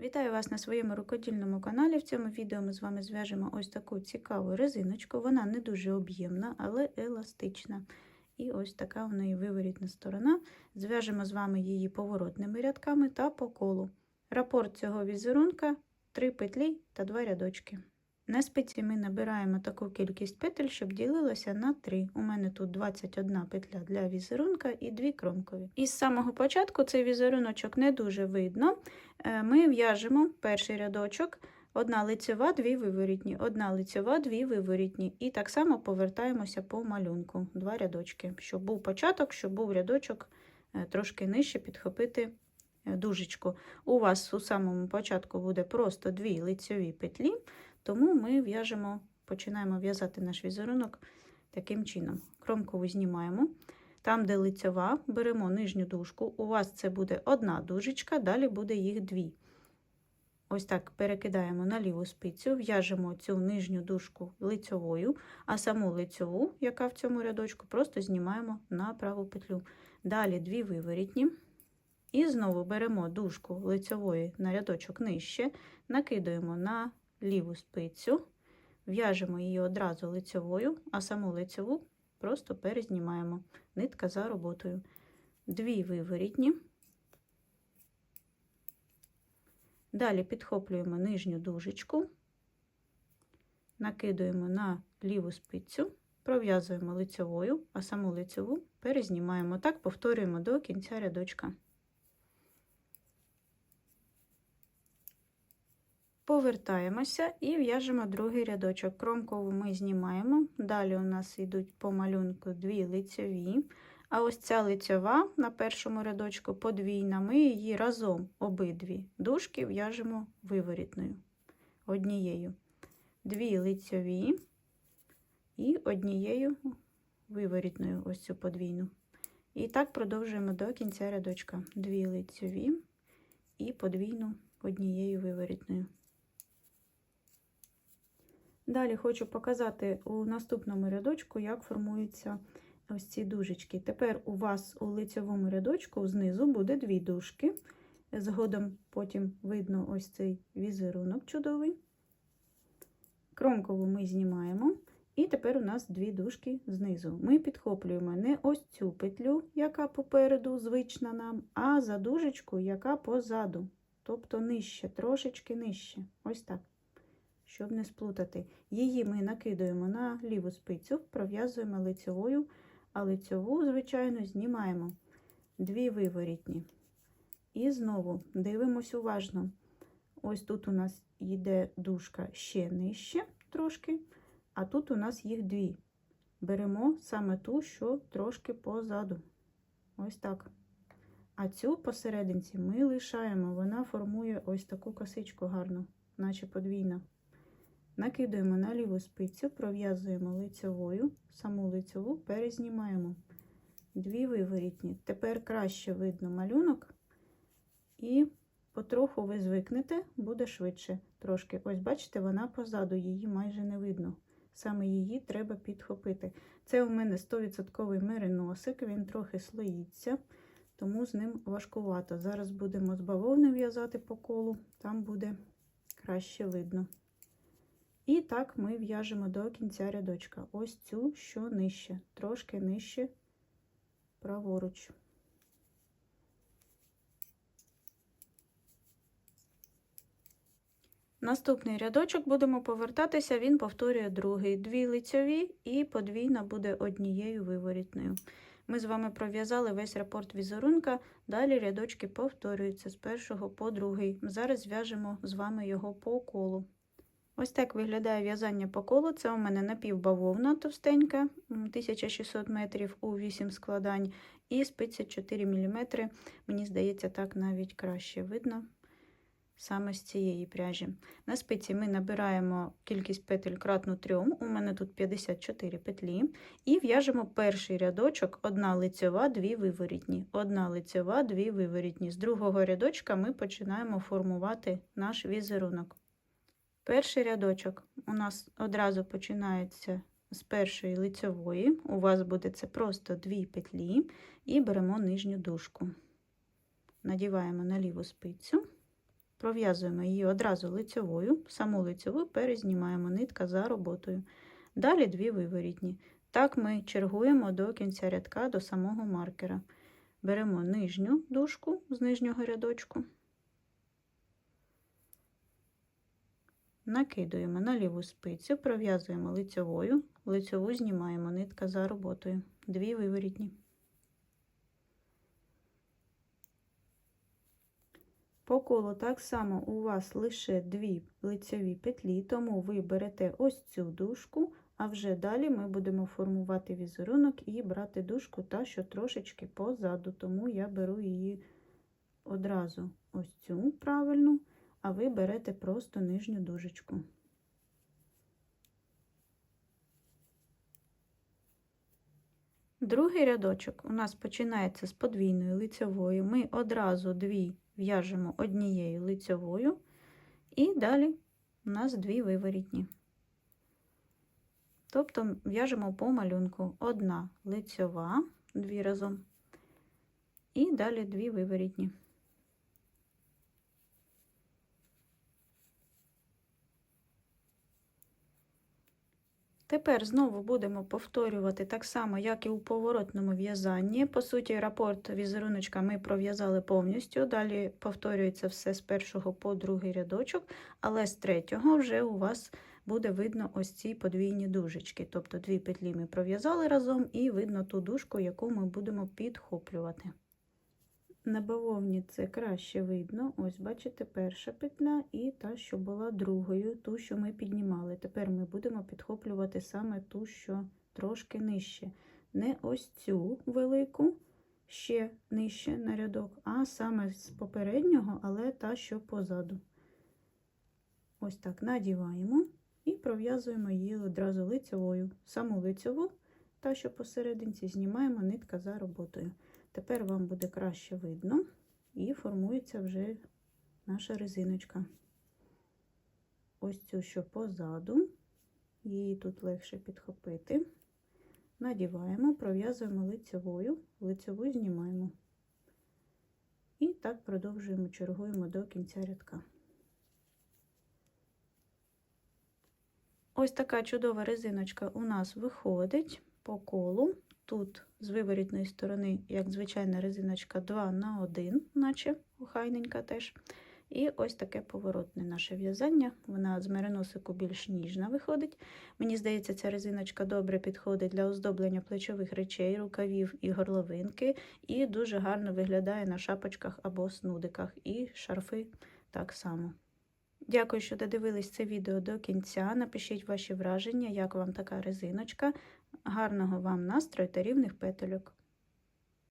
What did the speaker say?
Вітаю вас на своєму рукодільному каналі. В цьому відео ми з вами зв'яжемо ось таку цікаву резиночку. Вона не дуже об'ємна, але еластична. І ось така в неї виворітна сторона. Зв'яжемо з вами її поворотними рядками та по колу. Рапорт цього візерунка 3 петлі та 2 рядочки. На спиці ми набираємо таку кількість петель, щоб ділилося на 3. У мене тут 21 петля для візерунка і 2 кромкові. І з самого початку цей візеруночок не дуже видно. Е, Ми в'яжемо перший рядочок, одна лицьова, дві виворітні, одна лицьова, дві виворітні. І так само повертаємося по малюнку, два рядочки, щоб був початок, щоб був рядочок е, трошки нижче підхопити е, дужечку. У вас у самому початку буде просто дві лицьові петлі. Тому ми в'яжемо, починаємо в'язати наш візерунок таким чином. Кромкову знімаємо. Там, де лицьова, беремо нижню дужку. У вас це буде одна дужечка, далі буде їх дві. Ось так перекидаємо на ліву спицю, в'яжемо цю нижню дужку лицьовою, а саму лицьову, яка в цьому рядочку, просто знімаємо на праву петлю. Далі дві виворітні. І знову беремо дужку лицьової на рядочок нижче, накидаємо на ліву спицю, в'яжемо її одразу лицьовою, а саму лицьову просто перезнімаємо. Нитка за роботою. Дві виворітні. Далі підхоплюємо нижню дужечку, накидуємо на ліву спицю, пров'язуємо лицьовою, а саму лицьову перезнімаємо. Так повторюємо до кінця рядочка. Повертаємося і в'яжемо другий рядочок. Кромкову ми знімаємо. Далі у нас йдуть по малюнку дві лицьові. А ось ця лицьова на першому рядочку подвійна, ми її разом обидві дужки в'яжемо виворітною однією. Дві лицьові і однією виворітною, ось цю подвійну. І так продовжуємо до кінця рядочка. Дві лицьові і подвійну однією виворітною. Далі хочу показати у наступному рядочку, як формуються ось ці дужечки. Тепер у вас у лицьовому рядочку знизу буде дві дужки. Згодом потім видно ось цей візерунок чудовий. Кромкову ми знімаємо. І тепер у нас дві дужки знизу. Ми підхоплюємо не ось цю петлю, яка попереду звична нам, а за дужечку, яка позаду. Тобто нижче, трошечки нижче. Ось так щоб не сплутати. Її ми накидаємо на ліву спицю, пров'язуємо лицьовою, а лицьову, звичайно, знімаємо дві виворітні. І знову дивимось уважно. Ось тут у нас йде дужка ще нижче трошки, а тут у нас їх дві. Беремо саме ту, що трошки позаду. Ось так. А цю посерединці ми лишаємо, вона формує ось таку косичку гарну, наче подвійна. Накидуємо на ліву спицю, пров'язуємо лицьовою, саму лицьову перезнімаємо дві виворітні. Тепер краще видно малюнок, і потроху ви звикнете, буде швидше трошки. Ось, бачите, вона позаду, її майже не видно. Саме її треба підхопити. Це у мене 100% мериносик, він трохи слоїться, тому з ним важкувато. Зараз будемо з бавовни в'язати по колу, там буде краще видно. І так ми в'яжемо до кінця рядочка. Ось цю, що нижче, трошки нижче праворуч. Наступний рядочок будемо повертатися, він повторює другий. Дві лицьові і подвійна буде однією виворітною. Ми з вами пров'язали весь рапорт візерунка, далі рядочки повторюються з першого по другий. Зараз зв'яжемо з вами його по колу. Ось так виглядає в'язання по колу. Це у мене напівбавовна товстенька, 1600 метрів у 8 складань, і спиця 4 мм. Мені здається, так навіть краще видно саме з цієї пряжі. На спиці ми набираємо кількість петель кратну 3, у мене тут 54 петлі, і в'яжемо перший рядочок, одна лицьова, дві виворітні. Одна лицьова, дві виворітні. З другого рядочка ми починаємо формувати наш візерунок. Перший рядочок у нас одразу починається з першої лицьової. У вас буде це просто дві петлі, і беремо нижню дужку. Надіваємо на ліву спицю Пров'язуємо її одразу лицьовою, саму лицьову перезнімаємо нитка за роботою. Далі дві виворітні. Так ми чергуємо до кінця рядка до самого маркера. Беремо нижню дужку з нижнього рядочку, накидуємо на ліву спицю, пров'язуємо лицьовою, лицьову знімаємо нитка за роботою. Дві виворітні. По колу так само у вас лише дві лицеві петлі, тому ви берете ось цю дужку, а вже далі ми будемо формувати візерунок і брати дужку та, що трошечки позаду, тому я беру її одразу ось цю правильну, а ви берете просто нижню дужечку. Другий рядочок у нас починається з подвійної лицевої. Ми одразу дві в'яжемо однією лицевою, і далі у нас дві виворітні. Тобто в'яжемо по малюнку одна лицьова, дві разом, і далі дві виворітні. Тепер знову будемо повторювати так само, як і у поворотному в'язанні. По суті, рапорт візеруночка ми пров'язали повністю. Далі повторюється все з першого по другий рядочок, але з третього вже у вас буде видно ось ці подвійні дужечки. Тобто дві петлі ми пров'язали разом і видно ту дужку, яку ми будемо підхоплювати. На бавовні це краще видно. Ось, бачите, перша петля і та, що була другою, ту, що ми піднімали. Тепер ми будемо підхоплювати саме ту, що трошки нижче. Не ось цю велику, ще нижче на рядок, а саме з попереднього, але та, що позаду. Ось так надіваємо і пров'язуємо її одразу лицевою. Саму лицеву, та, що посерединці, знімаємо нитка за роботою. Тепер вам буде краще видно і формується вже наша резиночка. Ось цю, що позаду, її тут легше підхопити. Надіваємо, пров'язуємо лицевою, лицеву знімаємо. І так продовжуємо, чергуємо до кінця рядка. Ось така чудова резиночка у нас виходить по колу. Тут з виворітної сторони, як звичайна резиночка, 2 на 1, наче охайненька теж. І ось таке поворотне наше в'язання. Вона з мериносику більш ніжна виходить. Мені здається, ця резиночка добре підходить для оздоблення плечових речей, рукавів і горловинки, і дуже гарно виглядає на шапочках або снудиках, і шарфи так само. Дякую, що додивились це відео до кінця. Напишіть ваші враження, як вам така резиночка. Гарного вам настрою та рівних петельок.